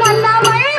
நல்ல மழை